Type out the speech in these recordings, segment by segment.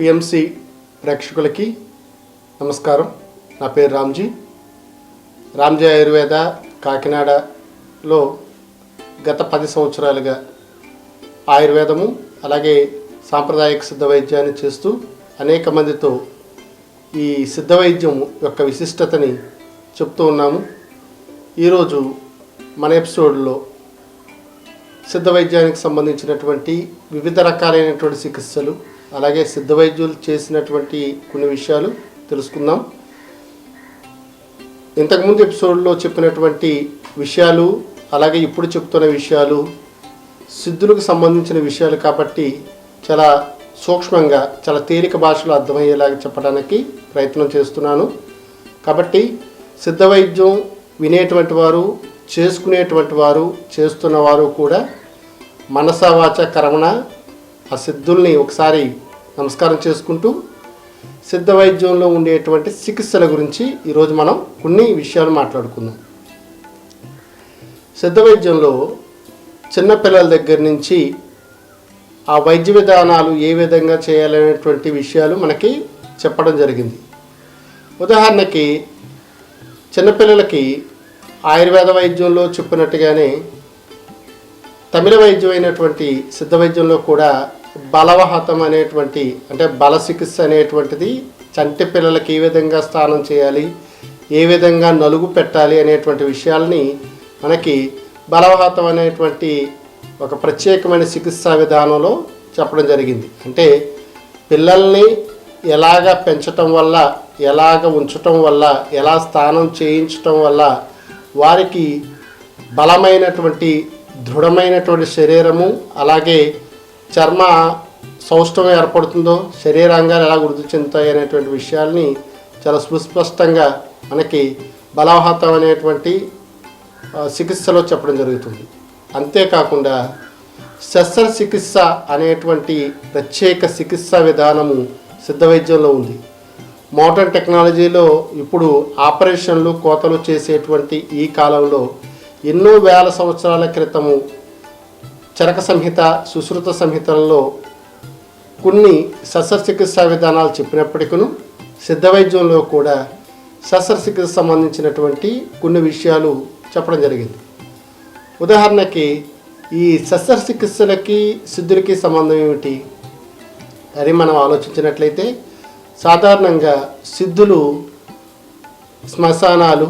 PMC ప్రేక్షకులకి నమస్కారం. నా పేరు రామ్జీ. రామ్జీ ఆయుర్వేద కాకినాడలో గత పది సంవత్సరాలుగా ఆయుర్వేదము అలాగే సాంప్రదాయక సిద్ధ వైద్యాన్ని చేస్తూ అనేక మందితో ఈ సిద్ధ వైద్యం యొక్క విశిష్టతని చెప్తూ ఉన్నాము. ఈరోజు మన ఎపిసోడ్లో సిద్ధ వైద్యానికి సంబంధించినటువంటి వివిధ రకాలైనటువంటి చికిత్సలు అలాగే సిద్ధ వైద్యులు చేసినటువంటి కొన్ని విషయాలు తెలుసుకుందాం. ఇంతకుముందు ఎపిసోడ్లో చెప్పినటువంటి విషయాలు అలాగే ఇప్పుడు చెప్తున్న విషయాలు సిద్ధులకు సంబంధించిన విషయాలు కాబట్టి చాలా సూక్ష్మంగా చాలా తేలిక భాషలో అర్థమయ్యేలాగా చెప్పడానికి ప్రయత్నం చేస్తున్నాను. కాబట్టి సిద్ధ వైద్యం వినేటువంటి వారు చేసుకునేటువంటి వారు చేస్తున్న వారు కూడా మనసవాచ కరమణ ఆ సిద్ధుల్ని ఒకసారి నమస్కారం చేసుకుంటూ సిద్ధ వైద్యంలో ఉండేటువంటి చికిత్సల గురించి ఈరోజు మనం కొన్ని విషయాలు మాట్లాడుకుందాం. సిద్ధ వైద్యంలో చిన్నపిల్లల దగ్గర నుంచి ఆ వైద్య విధానాలు ఏ విధంగా చేయాలనేటువంటి విషయాలు మనకి చెప్పడం జరిగింది. ఉదాహరణకి చిన్నపిల్లలకి ఆయుర్వేద వైద్యంలో చెప్పినట్టుగానే తమిళ వైద్యం అయినటువంటి సిద్ధ వైద్యంలో కూడా బలవహతం అనేటువంటి అంటే బల చికిత్స అనేటువంటిది చంటి పిల్లలకి ఏ విధంగా స్నానం చేయాలి ఏ విధంగా నలుగు పెట్టాలి అనేటువంటి విషయాల్ని మనకి బలవహతం అనేటువంటి ఒక ప్రత్యేకమైన చికిత్సా విధానంలో చెప్పడం జరిగింది. అంటే పిల్లల్ని ఎలాగ పెంచటం వల్ల ఎలాగ ఉంచటం వల్ల ఎలా స్నానం చేయించటం వల్ల వారికి బలమైనటువంటి దృఢమైనటువంటి శరీరము అలాగే చర్మ సౌష్ఠవం ఏర్పడుతుందో శరీరాంగాలు ఎలా వృద్ధి చెందుతాయి అనేటువంటి విషయాల్ని చాలా సుస్పష్టంగా మనకి బలవహతం అనేటువంటి చికిత్సలో చెప్పడం జరుగుతుంది. అంతేకాకుండా శస్త్రచికిత్స అనేటువంటి ప్రత్యేక చికిత్సా విధానము సిద్ధ వైద్యంలో ఉంది. మోడర్న్ టెక్నాలజీలో ఇప్పుడు ఆపరేషన్లు కోతలు చేసేటువంటి ఈ కాలంలో ఎన్నో వేల సంవత్సరాల క్రితము చరక సంహిత సుశ్రుత సంహితలలో కొన్ని శస్త్రచికిత్సా విధానాలు చెప్పినప్పటికీ సిద్ధ వైద్యంలో కూడా శస్త్రచికిత్స సంబంధించినటువంటి కొన్ని విషయాలు చెప్పడం జరిగింది. ఉదాహరణకి ఈ శస్త్రచికిత్సలకి సిద్ధులకి సంబంధం ఏమిటి అని మనం ఆలోచించినట్లయితే సాధారణంగా సిద్ధులు శ్మశానాలు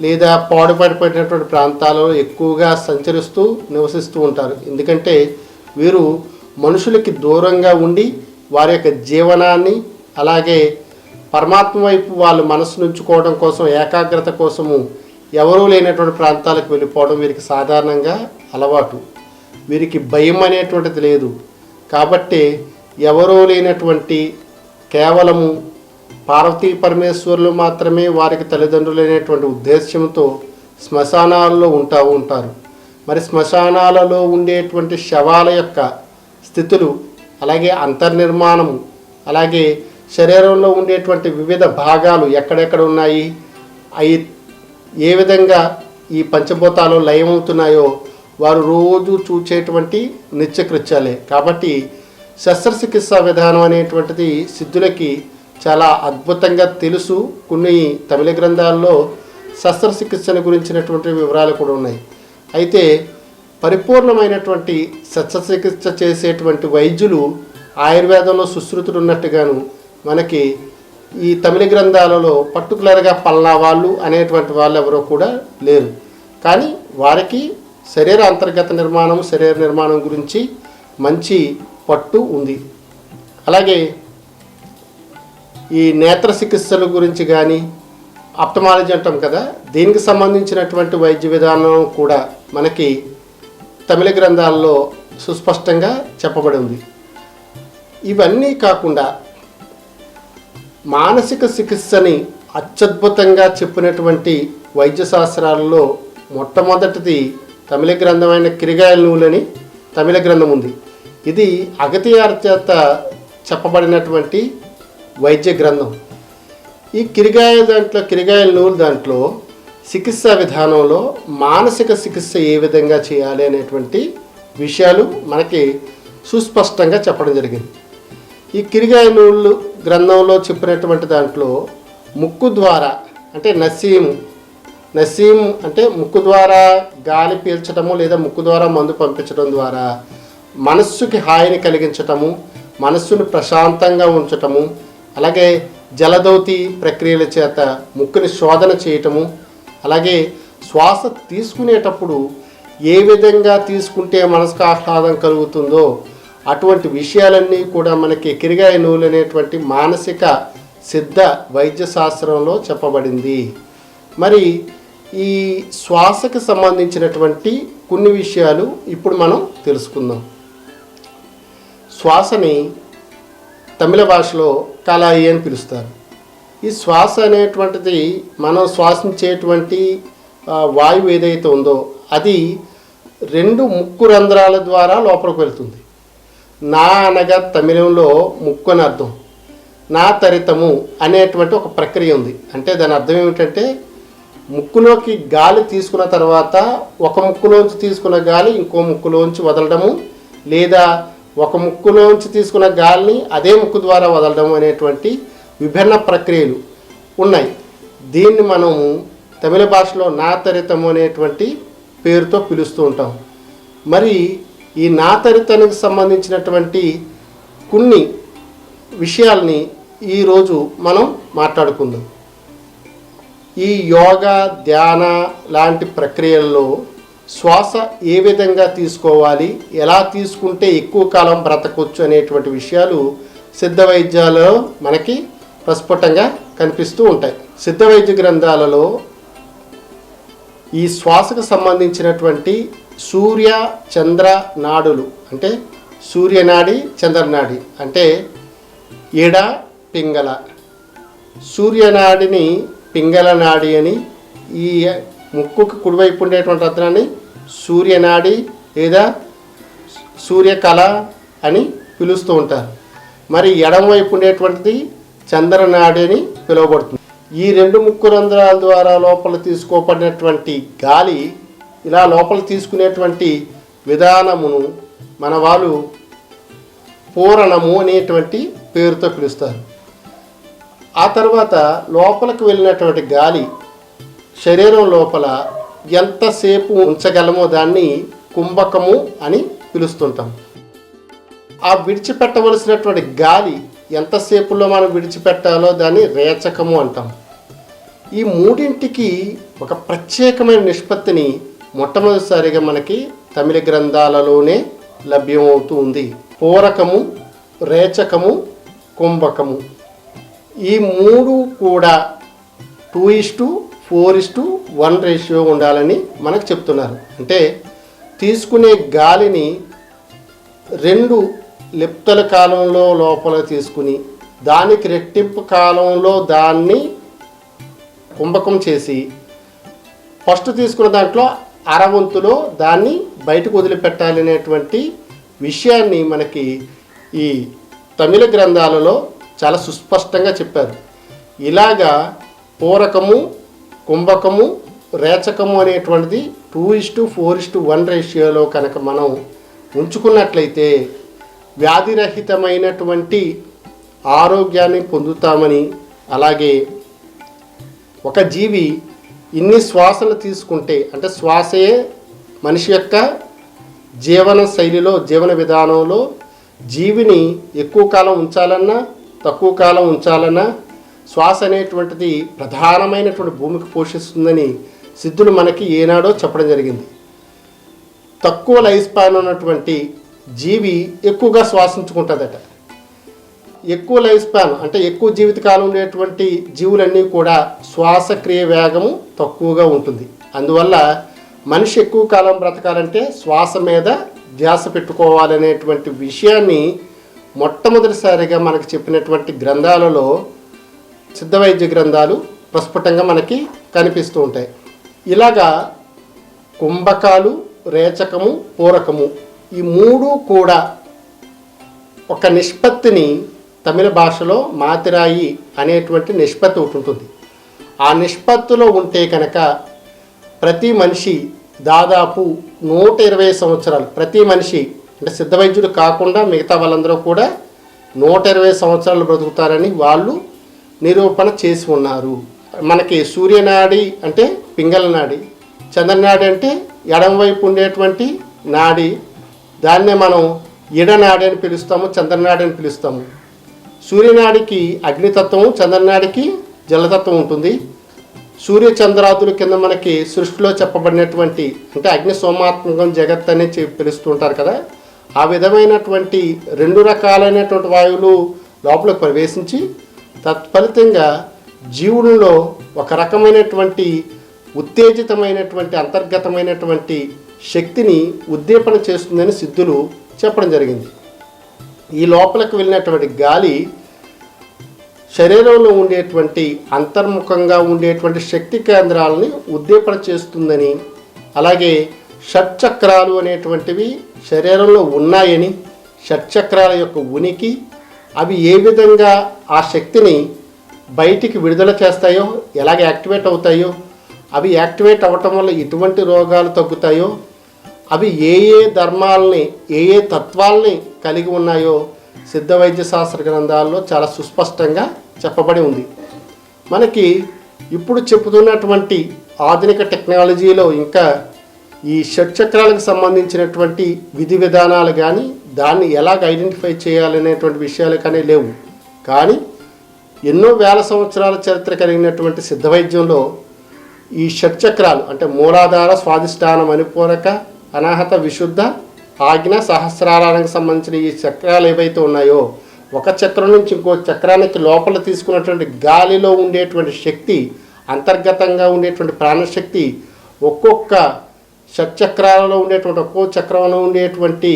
లేదా పాడుపడిపోయినటువంటి ప్రాంతాలలో ఎక్కువగా సంచరిస్తూ నివసిస్తూ ఉంటారు. ఎందుకంటే వీరు మనుషులకి దూరంగా ఉండి వారి యొక్క జీవనాన్ని అలాగే పరమాత్మ వైపు వాళ్ళు మనసు నుంచుకోవడం కోసం ఏకాగ్రత కోసము ఎవరూ లేనటువంటి ప్రాంతాలకు వెళ్ళిపోవడం వీరికి సాధారణంగా అలవాటు. వీరికి భయం అనేటువంటిది లేదు. కాబట్టి ఎవరూ లేనటువంటి కేవలము పార్వతీ పరమేశ్వరులు మాత్రమే వారికి తల్లిదండ్రులైనటువంటి ఉద్దేశ్యంతో శ్మశానాలలో ఉంటా ఉంటారు. మరి శ్మశానాలలో ఉండేటువంటి శవాల యొక్క స్థితులు అలాగే అంతర్నిర్మాణము అలాగే శరీరంలో ఉండేటువంటి వివిధ భాగాలు ఎక్కడెక్కడ ఉన్నాయి అవి ఏ విధంగా ఈ పంచభూతాలు లయమవుతున్నాయో వారు రోజు చూచేటువంటి నిత్యకృత్యాలే. కాబట్టి శస్త్రచికిత్సా విధానం అనేటువంటిది సిద్ధులకి చాలా అద్భుతంగా తెలుసు. కొన్ని తమిళ గ్రంథాల్లో శస్త్రచికిత్సను గురించినటువంటి వివరాలు కూడా ఉన్నాయి. అయితే పరిపూర్ణమైనటువంటి శస్త్రచికిత్స చేసేటువంటి వైద్యులు ఆయుర్వేదంలో సుశ్రుతుడు ఉన్నట్టుగాను మనకి ఈ తమిళ గ్రంథాలలో పర్టికులర్గా పల్నా వాళ్ళు అనేటువంటి వాళ్ళు ఎవరో కూడా లేరు. కానీ వారికి శరీర అంతర్గత నిర్మాణం శరీర నిర్మాణం గురించి మంచి పట్టు ఉంది. అలాగే ఈ నేత్ర చికిత్సల గురించి కానీ ఆప్టమాలజీ అంటాం కదా దీనికి సంబంధించినటువంటి వైద్య విధానం కూడా మనకి తమిళ గ్రంథాల్లో సుస్పష్టంగా చెప్పబడి ఉంది ఇవన్నీ కాకుండా మానసిక చికిత్సని అత్యద్భుతంగా చెప్పినటువంటి వైద్య శాస్త్రాలలో మొట్టమొదటిది తమిళ గ్రంథమైన కిరిగాయల నూలని తమిళ గ్రంథం ఉంది. ఇది అగతియార్ చేత చెప్పబడినటువంటి వైద్య గ్రంథం. ఈ కిరిగాయ దాంట్లో కిరిగాయ నూలు దాంట్లో చికిత్సా విధానంలో మానసిక చికిత్స ఏ విధంగా చేయాలి అనేటువంటి విషయాలు మనకి సుస్పష్టంగా చెప్పడం జరిగింది. ఈ కిరిగాయనూళ్ళు గ్రంథంలో చెప్పినటువంటి దాంట్లో ముక్కు ద్వారా అంటే నసీము నసీం అంటే ముక్కు ద్వారా గాలి పీల్చడము లేదా ముక్కు ద్వారా మందు పంపించడం ద్వారా మనస్సుకి హాయిని కలిగించటము మనస్సును ప్రశాంతంగా ఉంచటము అలాగే జలదౌతి ప్రక్రియల చేత ముక్కుని శోధన చేయటము అలాగే శ్వాస తీసుకునేటప్పుడు ఏ విధంగా తీసుకుంటే మనసుకు ఆహ్లాదం కలుగుతుందో అటువంటి విషయాలన్నీ కూడా మనకి కిరిగాయ నూలు అనేటువంటి మానసిక సిద్ధ వైద్య శాస్త్రంలో చెప్పబడింది. మరి ఈ శ్వాసకు సంబంధించినటువంటి కొన్ని విషయాలు ఇప్పుడు మనం తెలుసుకుందాం. శ్వాసని తమిళ భాషలో కలాయి అని పిలుస్తారు. ఈ శ్వాస అనేటువంటిది మనం శ్వాసించేటువంటి వాయువు ఏదైతే ఉందో అది రెండు ముక్కు రంధ్రాల ద్వారా లోపలికి వెళ్తుంది. నా అనగా తమిళంలో ముక్కు అని అర్థం. నా తరితము అనేటువంటి ఒక ప్రక్రియ ఉంది. అంటే దాని అర్థం ఏమిటంటే ముక్కులోకి గాలి తీసుకున్న తర్వాత ఒక ముక్కులోంచి తీసుకున్న గాలి ఇంకో ముక్కులోంచి వదలడము లేదా ఒక ముక్కులోంచి తీసుకున్న గాలిని అదే ముక్కు ద్వారా వదలడం అనేటువంటి విభిన్న ప్రక్రియలు ఉన్నాయి. దీన్ని మనము తమిళ భాషలో నాతరితము అనేటువంటి పేరుతో పిలుస్తూ ఉంటాం. మరి ఈ నాతరితానికి సంబంధించినటువంటి కొన్ని విషయాల్ని ఈరోజు మనం మాట్లాడుకుందాం. ఈ యోగా ధ్యాన లాంటి ప్రక్రియల్లో శ్వాస ఏ విధంగా తీసుకోవాలి ఎలా తీసుకుంటే ఎక్కువ కాలం బ్రతకొచ్చు అనేటువంటి విషయాలు సిద్ధ వైద్యాలలో మనకి ప్రస్ఫుటంగా కనిపిస్తూ ఉంటాయి. సిద్ధ వైద్య గ్రంథాలలో ఈ శ్వాసకు సంబంధించినటువంటి సూర్య చంద్ర నాడులు అంటే సూర్యనాడి చంద్రనాడి అంటే ఎడ పింగళ. సూర్యనాడిని పింగళ నాడి అని ఈ ముక్కుకు కుడివైపు ఉండేటువంటి రత్నాన్ని సూర్యనాడి లేదా సూర్యకళ అని పిలుస్తూ ఉంటారు. మరి ఎడమవైపు ఉండేటువంటిది చంద్రనాడి అని పిలువబడుతుంది. ఈ రెండు ముక్కు రంధ్రాల ద్వారా లోపల తీసుకోబడినటువంటి గాలి ఇలా లోపల తీసుకునేటువంటి విధానమును మన వాళ్ళు పూరణము అనేటువంటి పేరుతో పిలుస్తారు. ఆ తర్వాత లోపలికి వెళ్ళినటువంటి గాలి శరీరం లోపల ఎంతసేపు ఉంచగలమో దాన్ని కుంభకము అని పిలుస్తుంటాం. ఆ విడిచిపెట్టవలసినటువంటి గాలి ఎంతసేపులో మనం విడిచిపెట్టాలో దాన్ని రేచకము అంటాం. ఈ మూడింటికి ఒక ప్రత్యేకమైన నిష్పత్తిని మొట్టమొదటిసారిగా మనకి తమిళ గ్రంథాలలోనే లభ్యమవుతూ ఉంది. పూరకము రేచకము కుంభకము. ఈ మూడు కూడా two is to four is to one ratio ఉండాలని మనకు చెప్తున్నారు. అంటే తీసుకునే గాలిని రెండు లిప్తల కాలంలో లోపల తీసుకుని దానికి రెట్టింపు కాలంలో దాన్ని కుంభకం చేసి ఫస్ట్ తీసుకున్న దాంట్లో అరవంతులో దాన్ని బయటకు వదిలిపెట్టాలి అనేటువంటి విషయాన్ని మనకి ఈ తమిళ గ్రంథాలలో చాలా సుస్పష్టంగా చెప్పారు. ఇలాగా పూరకము కుంభకము రేచకము అనేటువంటిది two is to four is to one రేషియోలో కనుక మనం ఉంచుకున్నట్లయితే వ్యాధిరహితమైనటువంటి ఆరోగ్యాన్ని పొందుతామని అలాగే ఒక జీవి ఇన్ని శ్వాసలు తీసుకుంటే అంటే శ్వాసయే మనిషి యొక్క జీవన శైలిలో జీవన విధానంలో జీవిని ఎక్కువ కాలం ఉంచాలన్నా తక్కువ కాలం ఉంచాలన్నా శ్వాస అనేటువంటిది ప్రధానమైనటువంటి భూమికి పోషిస్తుందని సిద్ధులు మనకి ఏనాడో చెప్పడం జరిగింది. తక్కువ లైఫ్ స్పాన్ ఉన్నటువంటి జీవి ఎక్కువగా శ్వాసించుకుంటుందట. ఎక్కువ లైఫ్ స్పాన్ అంటే ఎక్కువ జీవితకాలం ఉండేటువంటి జీవులన్నీ కూడా శ్వాసక్రియ వేగము తక్కువగా ఉంటుంది. అందువల్ల మనిషి ఎక్కువ కాలం బ్రతకాలంటే శ్వాస మీద ధ్యాస పెట్టుకోవాలనేటువంటి విషయాన్ని మొట్టమొదటిసారిగా మనకు చెప్పినటువంటి గ్రంథాలలో సిద్ధవైద్య గ్రంథాలు ప్రస్ఫుటంగా మనకి కనిపిస్తూ ఉంటాయి. ఇలాగా కుంభకాలు రేచకము పూరకము ఈ మూడు కూడా ఒక నిష్పత్తిని తమిళ భాషలో మాతిరాయి అనేటువంటి నిష్పత్తి ఒకటి ఉంటుంది. ఆ నిష్పత్తిలో ఉంటే కనుక ప్రతి మనిషి దాదాపు నూట ఇరవై సంవత్సరాలు ప్రతి మనిషి అంటే సిద్ధ వైద్యుడు కాకుండా మిగతా వాళ్ళందరూ కూడా నూట ఇరవై సంవత్సరాలు బ్రతుకుతారని వాళ్ళు నిరూపణ చేసి ఉన్నారు. మనకి సూర్యనాడి అంటే పింగళ నాడి చంద్రనాడి అంటే ఎడమవైపు ఉండేటువంటి నాడి. దాన్నే మనం ఇడనాడి అని పిలుస్తాము చంద్రనాడి అని పిలుస్తాము. సూర్యనాడికి అగ్నితత్వం చంద్రనాడికి జలతత్వం ఉంటుంది. సూర్య చంద్రాదుల కింద మనకి సృష్టిలో చెప్పబడినటువంటి అంటే అగ్ని సోమాత్మకం జగత్ అని పిలుస్తుంటారు కదా. ఆ విధమైనటువంటి రెండు రకాలైనటువంటి వాయువులు లోపలికి ప్రవేశించి తత్ఫలితంగా జీవులలో ఒక రకమైనటువంటి ఉత్తేజితమైనటువంటి అంతర్గతమైనటువంటి శక్తిని ఉద్దీపన చేస్తుందని సిద్ధులు చెప్పడం జరిగింది. ఈ లోపలికి వెళ్ళినటువంటి గాలి శరీరంలో ఉండేటువంటి అంతర్ముఖంగా ఉండేటువంటి శక్తి కేంద్రాలని ఉద్దీపన చేస్తుందని అలాగే షట్చక్రాలు అనేటువంటివి శరీరంలో ఉన్నాయని షట్చక్రాల యొక్క ఉనికి అవి ఏ విధంగా ఆ శక్తిని బయటికి విడుదల చేస్తాయో ఎలాగ యాక్టివేట్ అవుతాయో అవి యాక్టివేట్ అవ్వటం వల్ల ఎటువంటి రోగాలు తగ్గుతాయో అవి ఏ ఏ ధర్మాలని ఏ ఏ తత్వాల్ని కలిగి ఉన్నాయో సిద్ధ వైద్య శాస్త్ర గ్రంథాల్లో చాలా సుస్పష్టంగా చెప్పబడి ఉంది. మనకి ఇప్పుడు చెబుతున్నటువంటి ఆధునిక టెక్నాలజీలో ఇంకా ఈ షట్చక్రాలకు సంబంధించినటువంటి విధి విధానాలు కానీ దాన్ని ఎలాగ ఐడెంటిఫై చేయాలనేటువంటి విషయాలు కానీ లేవు. కానీ ఎన్నో వేల సంవత్సరాల చరిత్ర కలిగినటువంటి సిద్ధ వైద్యంలో ఈ షట్చక్రాలు అంటే మూలాధార స్వాదిష్టానం అనిపూరక అనాహత విశుద్ధ ఆజ్ఞ సహస్రారానికి సంబంధించిన ఈ చక్రాలు ఏవైతే ఉన్నాయో ఒక చక్రం నుంచి ఇంకో చక్రానికి లోపల తీసుకున్నటువంటి గాలిలో ఉండేటువంటి శక్తి అంతర్గతంగా ఉండేటువంటి ప్రాణశక్తి ఒక్కొక్క షట్చక్రాలలో ఉండేటువంటి ఒక్కో చక్రంలో ఉండేటువంటి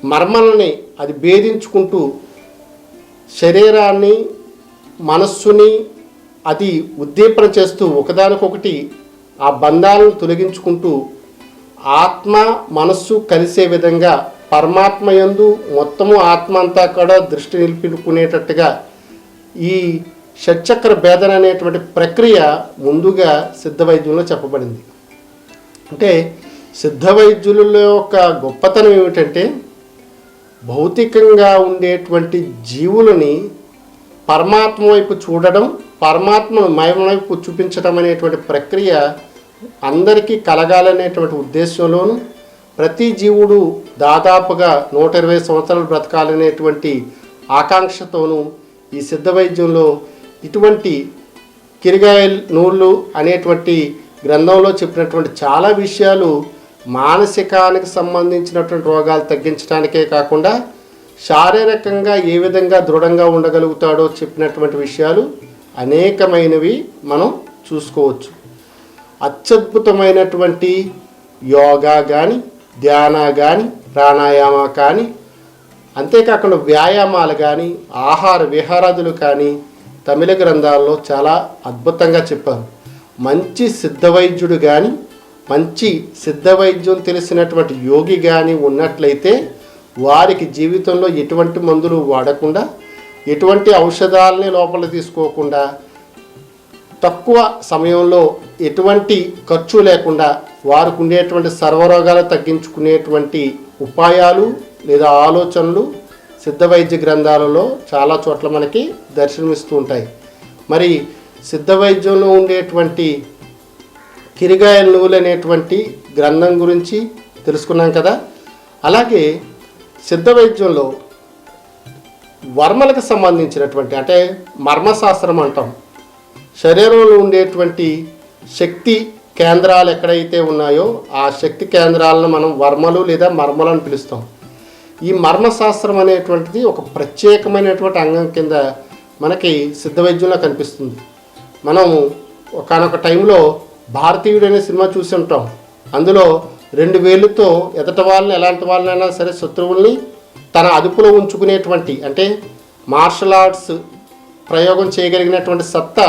మర్మల్ని అది భేదించుకుంటూ శరీరాన్ని మనస్సుని అది ఉద్దీపన చేస్తూ ఒకదానికొకటి ఆ బంధాలను తొలగించుకుంటూ ఆత్మ మనస్సు కలిసే విధంగా పరమాత్మ యందు మొత్తము ఆత్మ అంతా కూడా దృష్టి నిలిపినుకునేటట్టుగా ఈ షట్చక్ర భేదన అనేటువంటి ప్రక్రియ ముందుగా సిద్ధ వైద్యంలో చెప్పబడింది. అంటే సిద్ధ వైద్యులలో యొక్క గొప్పతనం ఏమిటంటే భౌతికంగా ఉండేటువంటి జీవులని పరమాత్మ వైపు చూడడం పరమాత్మ మయం వైపు చూపించడం అనేటువంటి ప్రక్రియ అందరికీ కలగాలనేటువంటి ఉద్దేశంలోనూ ప్రతి జీవుడు దాదాపుగా నూట ఇరవై సంవత్సరాలు బ్రతకాలనేటువంటి ఆకాంక్షతోనూ ఈ సిద్ధ వైద్యంలో ఇటువంటి కిరిగాయల్ నూళ్ళు అనేటువంటి గ్రంథంలో చెప్పినటువంటి చాలా విషయాలు మానసికానికి సంబంధించినటువంటి రోగాలు తగ్గించడానికే కాకుండా శారీరకంగా ఏ విధంగా దృఢంగా ఉండగలుగుతాడో చెప్పినటువంటి విషయాలు అనేకమైనవి మనం చూసుకోవచ్చు. అత్యద్భుతమైనటువంటి యోగా కానీ ధ్యాన కానీ ప్రాణాయామ కానీ అంతేకాకుండా వ్యాయామాలు కానీ ఆహార విహారాదులు కానీ తమిళ గ్రంథాల్లో చాలా అద్భుతంగా చెప్పారు. మంచి సిద్ధ వైద్యుడు కానీ మంచి సిద్ధ వైద్యం తెలిసినటువంటి యోగి కానీ ఉన్నట్లయితే వారికి జీవితంలో ఎటువంటి మందులు వాడకుండా ఎటువంటి ఔషధాలని లోపల తీసుకోకుండా తక్కువ సమయంలో ఎటువంటి ఖర్చు లేకుండా వారికి ఉండేటువంటి సర్వరోగాలు తగ్గించుకునేటువంటి ఉపాయాలు లేదా ఆలోచనలు సిద్ధ వైద్య గ్రంథాలలో చాలా చోట్ల మనకి దర్శనమిస్తూ ఉంటాయి. మరి సిద్ధ వైద్యంలో ఉండేటువంటి కిరిగాయ నూలు అనేటువంటి గ్రంథం గురించి తెలుసుకున్నాం కదా. అలాగే సిద్ధ వైద్యంలో వర్మలకు సంబంధించినటువంటి అంటే మర్మశాస్త్రం అంటాం. శరీరంలో ఉండేటువంటి శక్తి కేంద్రాలు ఎక్కడైతే ఉన్నాయో ఆ శక్తి కేంద్రాలను మనం వర్మలు లేదా మర్మలు అని పిలుస్తాం. ఈ మర్మశాస్త్రం అనేటువంటిది ఒక ప్రత్యేకమైనటువంటి అంగం కింద మనకి సిద్ధ వైద్యంలో కనిపిస్తుంది. మనం ఒకనొక టైంలో భారతీయుడనే సినిమా చూసి ఉంటాం అందులో రెండు వేలుతో ఎదట వాళ్ళని ఎలాంటి వాళ్ళనైనా సరే శత్రువుల్ని తన అదుపులో ఉంచుకునేటువంటి అంటే మార్షల్ ఆర్ట్స్ ప్రయోగం చేయగలిగినటువంటి సత్తా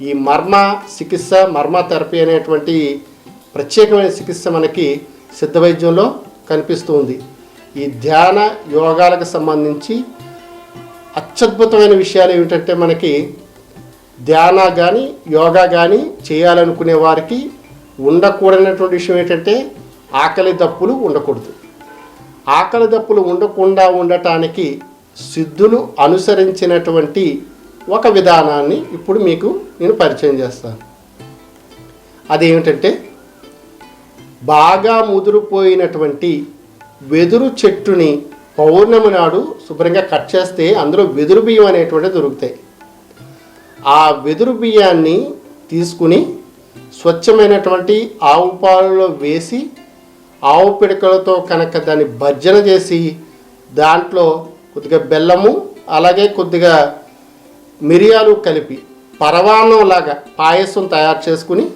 ఈ మర్మ చికిత్స మర్మ థెరపీ అనేటువంటి ప్రత్యేకమైన చికిత్స మనకి సిద్ధ వైద్యంలో కనిపిస్తుంది ఈ ధ్యాన యోగాలకు సంబంధించి అత్యద్భుతమైన విషయాలు ఏమిటంటే మనకి ధ్యాన కానీ యోగా కానీ చేయాలనుకునే వారికి ఉండకూడనటువంటి విషయం ఏంటంటే ఆకలి దప్పులు ఉండకూడదు. ఆకలి దప్పులు ఉండకుండా ఉండటానికి సిద్ధులు అనుసరించినటువంటి ఒక విధానాన్ని ఇప్పుడు మీకు నేను పరిచయం చేస్తాను. అదేమిటంటే బాగా ముదిరిపోయినటువంటి వెదురు చెట్టుని పౌర్ణమి నాడు శుభ్రంగా కట్ చేస్తే అందులో వెదురు బియ్యం అనేటువంటివి దొరుకుతాయి. ఆ వెదురు బియ్యాన్ని తీసుకుని స్వచ్ఛమైనటువంటి ఆవు పాలలో వేసి ఆవు పిడకలతో కనుక దాన్ని భర్జన చేసి దాంట్లో కొద్దిగా బెల్లము అలాగే కొద్దిగా మిరియాలు కలిపి పరవాన్నంలాగా పాయసం తయారు చేసుకుని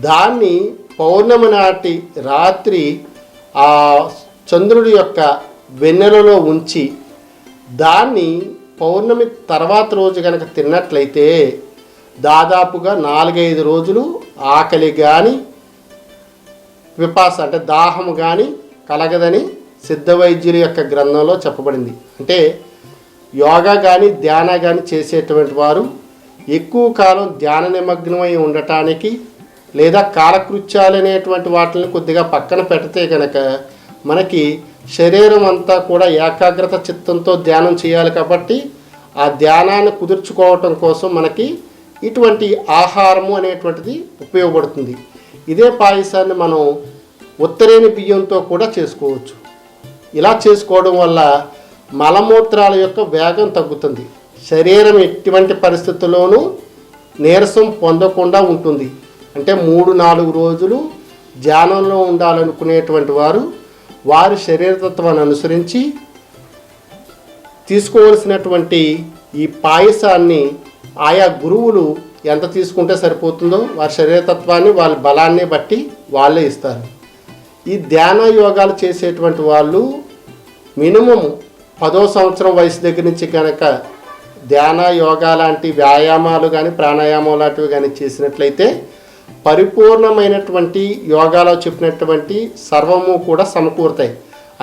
దాన్ని పౌర్ణమి నాటి రాత్రి ఆ చంద్రుడి యొక్క వెన్నెలలో ఉంచి దాన్ని పౌర్ణమి తర్వాత రోజు కనుక తిన్నట్లయితే దాదాపుగా నాలుగైదు రోజులు ఆకలి కానీ విపాస అంటే దాహం కానీ కలగదని సిద్ధ వైద్యుల యొక్క గ్రంథంలో చెప్పబడింది. అంటే యోగా కానీ ధ్యాన కానీ చేసేటువంటి వారు ఎక్కువ కాలం ధ్యాన నిమగ్నమై ఉండటానికి లేదా కాలకృత్యాలు అనేటువంటి వాటిని కొద్దిగా పక్కన పెడితే కనుక మనకి శరీరం అంతా కూడా ఏకాగ్రత చిత్తంతో ధ్యానం చేయాలి కాబట్టి ఆ ధ్యానాన్ని కుదుర్చుకోవటం కోసం మనకి ఇటువంటి ఆహారము అనేటువంటిది ఉపయోగపడుతుంది. ఇదే పాయసాన్ని మనం ఉత్తరేని బియ్యంతో కూడా చేసుకోవచ్చు. ఇలా చేసుకోవడం వల్ల మలమూత్రాల యొక్క వేగం తగ్గుతుంది. శరీరం ఎటువంటి పరిస్థితుల్లోనూ నీరసం పొందకుండా ఉంటుంది. అంటే మూడు నాలుగు రోజులు ధ్యానంలో ఉండాలనుకునేటువంటి వారు వారి శరీరతత్వాన్ని అనుసరించి తీసుకోవలసినటువంటి ఈ పాయసాన్ని ఆయా గురువులు ఎంత తీసుకుంటే సరిపోతుందో వారి శరీరతత్వాన్ని వాళ్ళ బలాన్ని బట్టి వాళ్ళే ఇస్తారు. ఈ ధ్యాన యోగాలు చేసేటువంటి వాళ్ళు మినిమం పదో సంవత్సరం వయసు దగ్గర నుంచి కనుక ధ్యాన యోగా లాంటి వ్యాయామాలు కానీ ప్రాణాయామం లాంటివి కానీ చేసినట్లయితే పరిపూర్ణమైనటువంటి యోగాలో చెప్పినటువంటి సర్వము కూడా సమకూరుతాయి.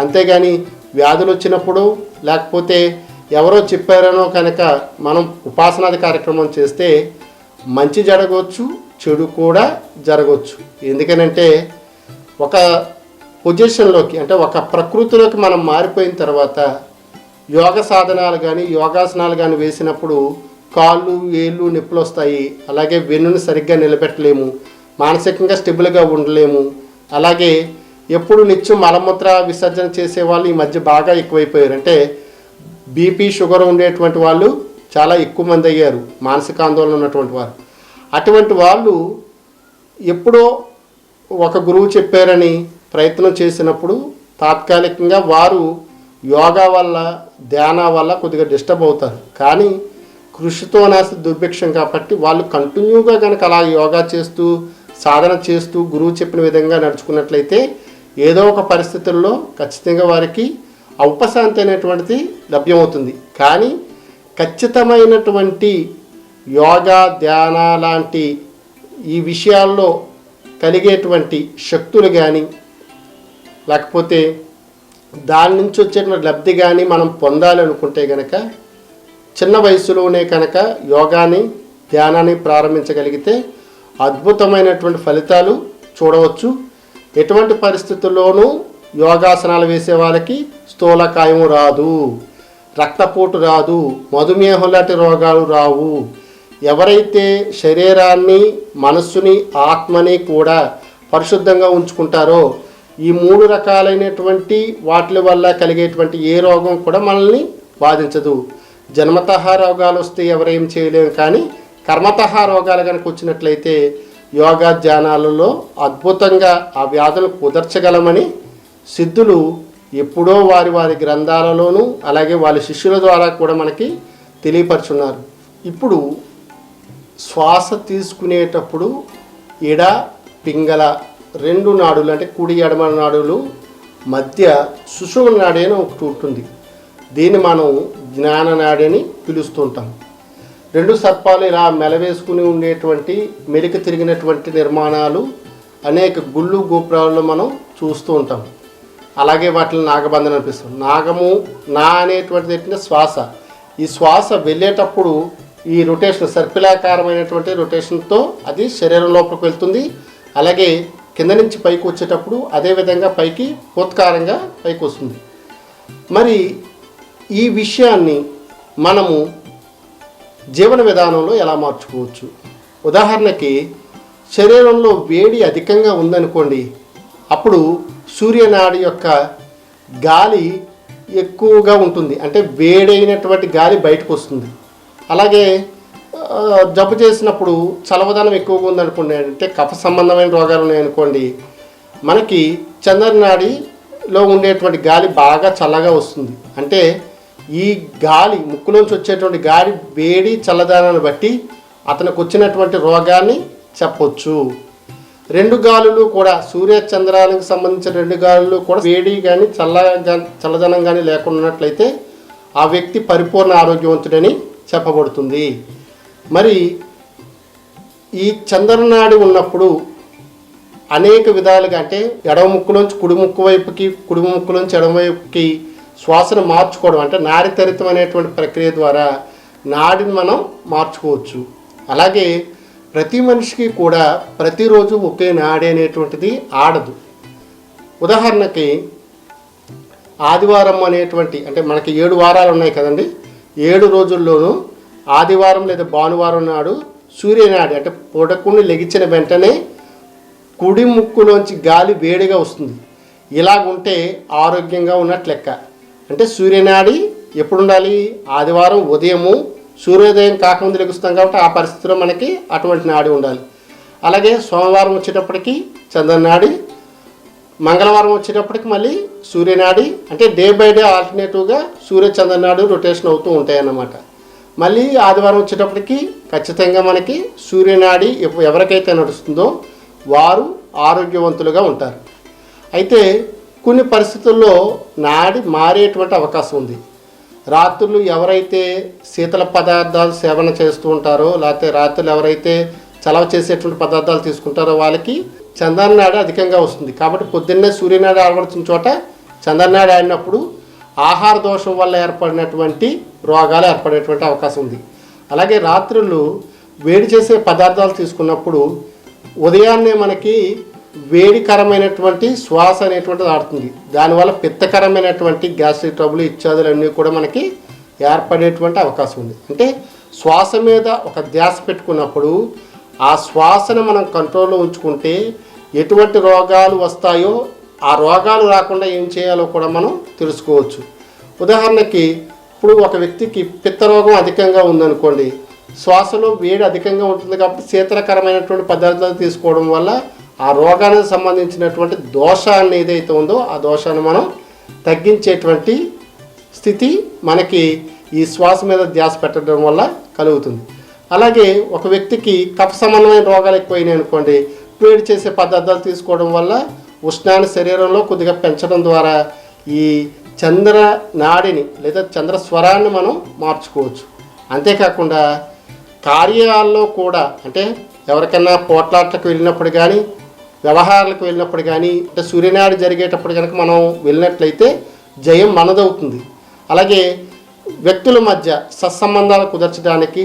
అంతేగాని వ్యాధులు వచ్చినప్పుడు లేకపోతే ఎవరో చెప్పారనో కనుక మనం ఉపాసనాది కార్యక్రమం చేస్తే మంచి జరగవచ్చు చెడు కూడా జరగవచ్చు. ఎందుకనంటే ఒక పొజిషన్లోకి అంటే ఒక ప్రకృతిలోకి మనం మారిపోయిన తర్వాత యోగ సాధనాలు కానీ యోగాసనాలు కానీ వేసినప్పుడు కాళ్ళు వేళ్ళు నొప్పులు వస్తాయి అలాగే వెన్నుని సరిగ్గా నిలబెట్టలేము. మానసికంగా స్టెబుల్గా ఉండలేము. అలాగే ఎప్పుడు నిత్యం మలమూత్ర విసర్జన చేసే వాళ్ళు ఈ మధ్య బాగా ఎక్కువైపోయారు. అంటే బీపీ షుగర్ ఉండేటువంటి వాళ్ళు చాలా ఎక్కువ మంది అయ్యారు. మానసిక ఆందోళన ఉన్నటువంటి వారు. అటువంటి వాళ్ళు ఎప్పుడో ఒక గురువు చెప్పారని ప్రయత్నం చేసినప్పుడు తాత్కాలికంగా వారు యోగా వల్ల ధ్యాన వల్ల కొద్దిగా డిస్టర్బ్ అవుతారు. కానీ కృషితో నాసి దుర్భిక్షం కాబట్టి వాళ్ళు కంటిన్యూగా కనుక అలా యోగా చేస్తూ సాధన చేస్తూ గురువు చెప్పిన విధంగా నడుచుకున్నట్లయితే ఏదో ఒక పరిస్థితుల్లో ఖచ్చితంగా వారికి ఉపశాంతి అనేటువంటిది లభ్యమవుతుంది. కానీ ఖచ్చితమైనటువంటి యోగా ధ్యాన లాంటి ఈ విషయాల్లో కలిగేటువంటి శక్తులు కానీ లేకపోతే దాని నుంచి వచ్చేటువంటి లబ్ధి కానీ మనం పొందాలి అనుకుంటే కనుక చిన్న వయసులోనే కనుక యోగాని ధ్యానాన్ని ప్రారంభించగలిగితే అద్భుతమైనటువంటి ఫలితాలు చూడవచ్చు. ఎటువంటి పరిస్థితుల్లోనూ యోగాసనాలు వేసే వాళ్ళకి స్థూలకాయము రాదు రక్తపోటు రాదు మధుమేహం లాంటి రోగాలు రావు. ఎవరైతే శరీరాన్ని మనస్సుని ఆత్మని కూడా పరిశుద్ధంగా ఉంచుకుంటారో ఈ మూడు రకాలైనటువంటి వాటి వల్ల కలిగేటువంటి ఏ రోగం కూడా మనల్ని బాధించదు. జన్మతహ రోగాలు వస్తే ఎవరేం చేయలేము కానీ కర్మతహ రోగాలు కనుక వచ్చినట్లయితే యోగా ధ్యానాలలో అద్భుతంగా ఆ వ్యాధులు కుదర్చగలమని సిద్ధులు ఎప్పుడో వారి వారి గ్రంథాలలోనూ అలాగే వాళ్ళ శిష్యుల ద్వారా కూడా మనకి తెలియపరుచున్నారు. ఇప్పుడు శ్వాస తీసుకునేటప్పుడు ఎడ పింగళ రెండు నాడులు అంటే కుడి ఎడమ నాడులు మధ్య సుషుమ నాడి అని ఒకటి ఉంటుంది. దీన్ని మనం జ్ఞాన నాడిని పిలుస్తుంటాం. రెండు సర్పాలు ఇలా మెలవేసుకుని ఉండేటువంటి మెలిక తిరిగినటువంటి నిర్మాణాలు అనేక గుళ్ళు గోపురాల్లో మనం చూస్తూ ఉంటాం. అలాగే వాటిని నాగబంధన అనిపిస్తుంది. నాగము నా అనేటువంటిది ఏంటంటే శ్వాస. ఈ శ్వాస వెళ్ళేటప్పుడు ఈ రొటేషన్ సర్పిలాకారమైనటువంటి రొటేషన్తో అది శరీరం లోపలికి వెళ్తుంది. అలాగే కింద నుంచి పైకి వచ్చేటప్పుడు అదే విధంగా పైకి పూత్కారంగా పైకి వస్తుంది. మరి ఈ విషయాన్ని మనము జీవన విధానంలో ఎలా మార్చుకోవచ్చు? ఉదాహరణకి శరీరంలో వేడి అధికంగా ఉందనుకోండి అప్పుడు సూర్యనాడి యొక్క గాలి ఎక్కువగా ఉంటుంది. అంటే వేడైనటువంటి గాలి బయటకు వస్తుంది అలాగే జబ్బు చేసినప్పుడు చలవదనం ఎక్కువగా ఉందనుకోండి అంటే కఫ సంబంధమైన రోగాలు ఉన్నాయనుకోండి మనకి చంద్రనాడిలో ఉండేటువంటి గాలి బాగా చల్లగా వస్తుంది. అంటే ఈ గాలి ముక్కులోంచి వచ్చేటువంటి గాలి వేడి చల్లదనాన్ని బట్టి అతనికి వచ్చినటువంటి రోగాన్ని చెప్పొచ్చు. రెండు గాలులు కూడా సూర్య చంద్రానికి సంబంధించిన రెండు గాలులు కూడా వేడి కానీ చల్ల చల్లదనం కానీ లేకున్నట్లయితే ఆ వ్యక్తి పరిపూర్ణ ఆరోగ్యవంతుడని చెప్పబడుతుంది. మరి ఈ చంద్రనాడి ఉన్నప్పుడు అనేక విధాలుగా అంటే ఎడమ ముక్కులోంచి కుడి ముక్కు వైపుకి కుడి ముక్కులోంచి ఎడమ వైపుకి శ్వాసను మార్చుకోవడం అంటే నాడితరితం అనేటువంటి ప్రక్రియ ద్వారా నాడిని మనం మార్చుకోవచ్చు. అలాగే ప్రతి మనిషికి కూడా ప్రతిరోజు ఒకే నాడి అనేటువంటిది ఆడదు. ఉదాహరణకి ఆదివారం అనేటువంటి అంటే మనకి ఏడు వారాలు ఉన్నాయి కదండి. ఏడు రోజుల్లోనూ ఆదివారం లేదా భానువారం నాడు సూర్యనాడి అంటే పొడకుని లెగిచిన వెంటనే కుడి ముక్కులోంచి గాలి వేడిగా వస్తుంది. ఇలాగుంటే ఆరోగ్యంగా ఉన్నట్లు లెక్క. అంటే సూర్యనాడి ఎప్పుడు ఉండాలి ఆదివారం ఉదయము సూర్యోదయం కాకముందు లెగుస్తాం కాబట్టి ఆ పరిస్థితిలో మనకి అటువంటి నాడి ఉండాలి. అలాగే సోమవారం వచ్చేటప్పటికి చంద్రనాడి మంగళవారం వచ్చేటప్పటికి మళ్ళీ సూర్యనాడి అంటే డే బై డే ఆల్టర్నేటివ్గా సూర్య చంద్రనాడు రొటేషన్ అవుతూ ఉంటాయన్నమాట. మళ్ళీ ఆదివారం వచ్చేటప్పటికి ఖచ్చితంగా మనకి సూర్యనాడి ఎవరికైతే నడుస్తుందో వారు ఆరోగ్యవంతులుగా ఉంటారు. అయితే కొన్ని పరిస్థితుల్లో నాడి మారేటువంటి అవకాశం ఉంది. రాత్రులు ఎవరైతే శీతల పదార్థాలు సేవన చేస్తూ ఉంటారో లేకపోతే రాత్రులు ఎవరైతే చలవ చేసేటువంటి పదార్థాలు తీసుకుంటారో వాళ్ళకి చందనాడి అధికంగా వస్తుంది. కాబట్టి పొద్దున్నే సూర్యనాడి ఆడవలసిన చోట చందనాడి ఆడినప్పుడు ఆహార దోషం వల్ల ఏర్పడినటువంటి రోగాలు ఏర్పడేటువంటి అవకాశం ఉంది. అలాగే రాత్రులు వేడి చేసే పదార్థాలు తీసుకున్నప్పుడు ఉదయాన్నే మనకి వేడికరమైనటువంటి శ్వాస అనేటువంటిది ఆడుతుంది. దానివల్ల పిత్తకరమైనటువంటి గ్యాస్ట్రిక్ ట్రబుల్ ఇత్యాదులన్నీ కూడా మనకి ఏర్పడేటువంటి అవకాశం ఉంది. అంటే శ్వాస మీద ఒక ధ్యాస పెట్టుకున్నప్పుడు ఆ శ్వాసను మనం కంట్రోల్లో ఉంచుకుంటే ఎటువంటి రోగాలు వస్తాయో ఆ రోగాలు రాకుండా ఏం చేయాలో కూడా మనం తెలుసుకోవచ్చు. ఉదాహరణకి ఇప్పుడు ఒక వ్యక్తికి పిత్తరోగం అధికంగా ఉందనుకోండి శ్వాసలో వేడి అధికంగా ఉంటుంది కాబట్టి శీతలకరమైనటువంటి పదార్థాలు తీసుకోవడం వల్ల ఆ రోగానికి సంబంధించినటువంటి దోషాన్ని ఏదైతే ఉందో ఆ దోషాన్ని మనం తగ్గించేటువంటి స్థితి మనకి ఈ శ్వాస మీద ధ్యాస పెట్టడం వల్ల కలుగుతుంది. అలాగే ఒక వ్యక్తికి కఫ సంబంధమైన రోగాలు ఎక్కువైనాయి అనుకోండి వేడి చేసే పదార్థాలు తీసుకోవడం వల్ల ఉష్ణాన్ని శరీరంలో కొద్దిగా పెంచడం ద్వారా ఈ చంద్ర నాడిని లేదా చంద్ర స్వరాన్ని మనం మార్చుకోవచ్చు. అంతేకాకుండా కార్యాల్లో కూడా అంటే ఎవరికైనా పోట్లాట్లకు వెళ్ళినప్పుడు కానీ వ్యవహారాలకు వెళ్ళినప్పుడు కానీ అంటే సూర్యనాడు జరిగేటప్పుడు కనుక మనం వెళ్ళినట్లయితే జయం మనదవుతుంది. అలాగే వ్యక్తుల మధ్య సత్సంబంధాలు కుదర్చడానికి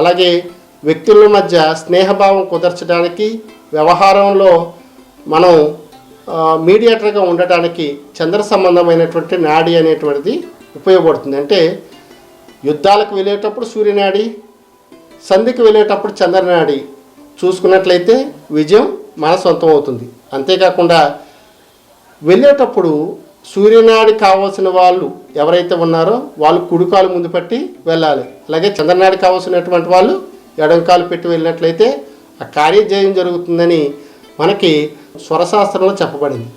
అలాగే వ్యక్తుల మధ్య స్నేహభావం కుదర్చడానికి వ్యవహారంలో మనం మీడియేటర్గా ఉండటానికి చంద్ర సంబంధమైనటువంటి నాడి అనేటువంటిది ఉపయోగపడుతుంది. అంటే యుద్ధాలకు వెళ్ళేటప్పుడు సూర్యనాడి సంధికి వెళ్ళేటప్పుడు చంద్రనాడి. చూసుకున్నట్లయితే విజయం మన సొంతం అవుతుంది అంతేకాకుండా వెళ్ళేటప్పుడు సూర్యనాడి కావాల్సిన వాళ్ళు ఎవరైతే ఉన్నారో వాళ్ళు కుడికాలు ముందు పట్టి వెళ్ళాలి. అలాగే చంద్రనాడి కావాల్సినటువంటి వాళ్ళు ఎడంకాలు పెట్టి వెళ్ళినట్లయితే ఆ కార్యజయం జరుగుతుందని మనకి స్వరశాస్త్రంలో చెప్పబడింది.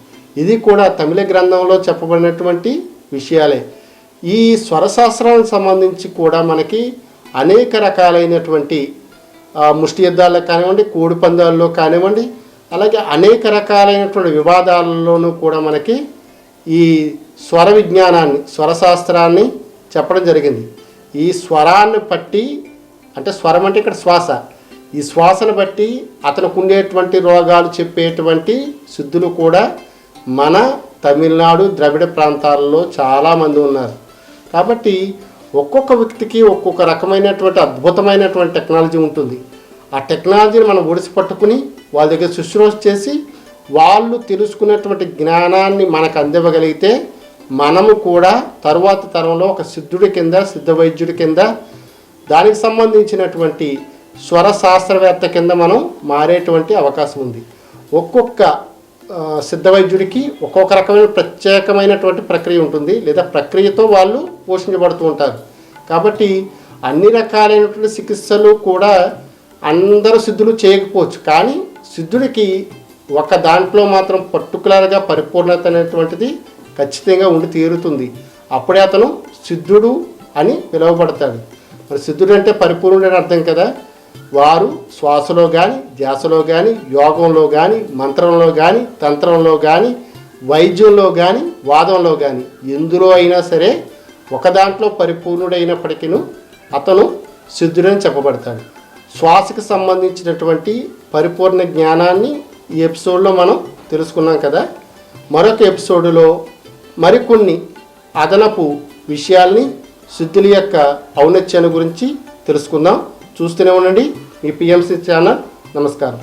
ఇది కూడా తమిళ గ్రంథంలో చెప్పబడినటువంటి విషయాలే. ఈ స్వరశాస్త్రానికి సంబంధించి కూడా మనకి అనేక రకాలైనటువంటి ముష్టి యుద్ధాల్లో కానివ్వండి కోడి పందాల్లో కానివ్వండి అలాగే అనేక రకాలైనటువంటి వివాదాలలోనూ కూడా మనకి ఈ స్వర విజ్ఞానాన్ని స్వరశాస్త్రాన్ని చెప్పడం జరిగింది. ఈ స్వరాన్ని బట్టి అంటే స్వరం అంటే ఇక్కడ శ్వాస. ఈ శ్వాసను బట్టి అతనికి ఉండేటువంటి రోగాలు చెప్పేటువంటి సిద్ధులు కూడా మన తమిళనాడు ద్రవిడ ప్రాంతాల్లో చాలామంది ఉన్నారు. కాబట్టి ఒక్కొక్క వ్యక్తికి ఒక్కొక్క రకమైనటువంటి అద్భుతమైనటువంటి టెక్నాలజీ ఉంటుంది. ఆ టెక్నాలజీని మనం ఒడిసి పట్టుకుని వాళ్ళ దగ్గర శుశ్రూష చేసి వాళ్ళు తెలుసుకున్నటువంటి జ్ఞానాన్ని మనకు అందివ్వగలిగితే మనము కూడా తరువాత తరంలో ఒక సిద్ధుడి కింద సిద్ధ వైద్యుడి కింద దానికి సంబంధించినటువంటి స్వర శాస్త్రవేత్త కింద మనం మారేటువంటి అవకాశం ఉంది. ఒక్కొక్క సిద్ధ వైద్యుడికి ఒక్కొక్క రకమైన ప్రత్యేకమైనటువంటి ప్రక్రియ ఉంటుంది లేదా ప్రక్రియతో వాళ్ళు పోషించబడుతూ ఉంటారు. కాబట్టి అన్ని రకాలైనటువంటి చికిత్సలు కూడా అందరూ సిద్ధులు చేయకపోవచ్చు. కానీ సిద్ధుడికి ఒక దాంట్లో మాత్రం పర్టికులర్గా పరిపూర్ణత అనేటువంటిది ఖచ్చితంగా ఉండి తీరుతుంది. అప్పుడే అతను సిద్ధుడు అని పిలువబడతాడు. మరి సిద్ధుడు అంటే పరిపూర్ణుడు అని అర్థం కదా? వారు శ్వాసలో కానీ ధ్యాసలో కానీ యోగంలో కానీ మంత్రంలో కానీ తంత్రంలో కానీ వైద్యంలో కానీ వాదంలో కానీ ఎందులో అయినా సరే ఒక దాంట్లో పరిపూర్ణుడైనప్పటికీ అతను సిద్ధుడని చెప్పబడతాడు. శ్వాసకు సంబంధించినటువంటి పరిపూర్ణ జ్ఞానాన్ని ఈ ఎపిసోడ్లో మనం తెలుసుకున్నాం కదా. మరొక ఎపిసోడ్లో మరికొన్ని అదనపు విషయాల్ని సిద్ధుల యొక్క ఔన్నత్యాన్ని గురించి తెలుసుకుందాం. చూస్తూనే ఉండండి. మీ పిఎంసి ఛానల్. నమస్కారం.